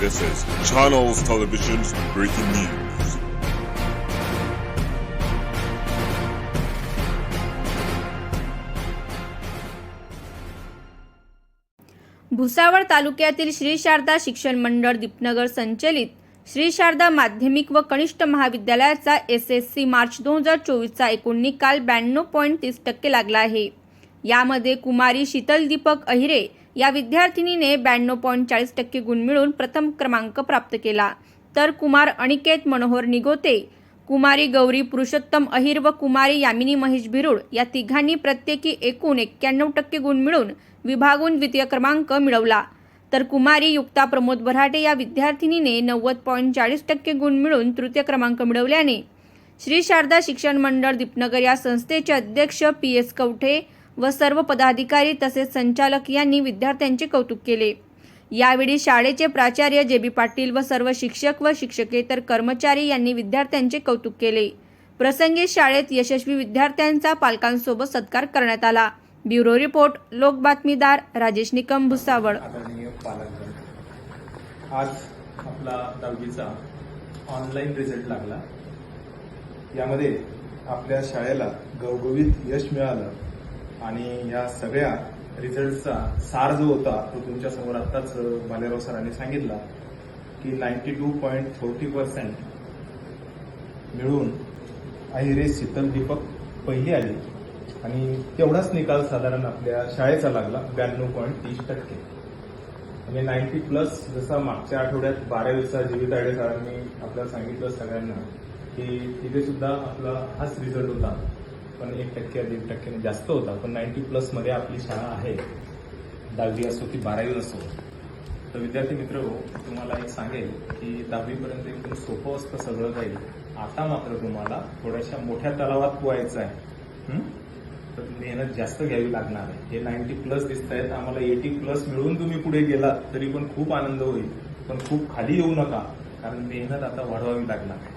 This is Channels Television's breaking news. Bhusawal तालुक्यातील श्री शारदा शिक्षण मंडळ दीपनगर संचलित श्री शारदा माध्यमिक व कनिष्ठ महाविद्यालयाचा एस एस सी मार्च दोन हजार चोवीसचा एकूण निकाल ब्याण्णव पॉईंट तीस टक्के लागला आहे यामध्ये कुमारी शीतल दीपक अहिरे या विद्यार्थिनीने ब्याण्णव पॉईंट चाळीस टक्के गुण मिळून प्रथम क्रमांक प्राप्त केला. तर कुमार अनिकेत मनोहर निगोते कुमारी गौरी पुरुषोत्तम अहिर व कुमारी यामिनी महेश भिरुड या तिघांनी प्रत्येकी एकूण एक्क्याण्णव टक्के गुण मिळून विभागून द्वितीय क्रमांक मिळवला. तर कुमारी युक्ता प्रमोद बऱ्हाटे या विद्यार्थिनीने नव्वद पॉईंट चाळीस टक्के गुण मिळून तृतीय क्रमांक मिळवल्याने श्री शारदा शिक्षण मंडळ दीपनगर या संस्थेचे अध्यक्ष पी एस कवठे व सर्व पदाधिकारी तसेच संचालक यांनी विद्यार्थ्यांचे कौतुक केले. यावेळी शाळेचे प्राचार्य जे बी पाटील व सर्व शिक्षक व शिक्षकेतर कर्मचारी यांनी विद्यार्थ्यांचे कौतुक केले. प्रसंगी शाळेत यशस्वी विद्यार्थ्यांचा पालकांसोबत सत्कार करण्यात आला. ब्युरो रिपोर्ट लोक बातमीदार राजेश निकम भुसावळ. आज आपला दहावीचा ऑनलाईन रिझल्ट लागला. यामध्ये आपल्या शाळेला गवगवीत यश मिळालं. आणि या सगळ्या रिझल्टचा सार जो होता तो तुमच्यासमोर आत्ताच भालेराव सरांनी सांगितला की ninety two point forty percent मिळून अहिरे शीतल दीपक पहिली आली. आणि तेवढाच निकाल साधारण आपल्या शाळेचा लागला ब्याण्णव पॉईंट तीस टक्के. म्हणजे नाईन्टी प्लस जसा मागच्या आठवड्यात बारावीचा जीवित आडे सरांनी आपल्याला सांगितलं सगळ्यांना की तिथे सुद्धा आपला हाच रिझल्ट होता. पण एक टक्के दीड टक्क्याने जास्त होता. पण नाईन्टी प्लसमध्ये आपली शाळा आहे. दहावी असो की बारावी असो. तर विद्यार्थी मित्र तुम्हाला एक सांगेल की दहावीपर्यंत एकदम सोपं असतं सगळं जाईल आता मात्र तुम्हाला थोड्याशा मोठ्या तलावात पोहायचं आहे. तर मेहनत जास्त घ्यावी लागणार आहे. हे नाईन्टी प्लस दिसत आहेत आम्हाला एटी प्लस मिळून तुम्ही पुढे गेलात तरी पण खूप आनंद होईल. पण खूप खाली येऊ नका कारण मेहनत आता वाढवावी लागणार आहे.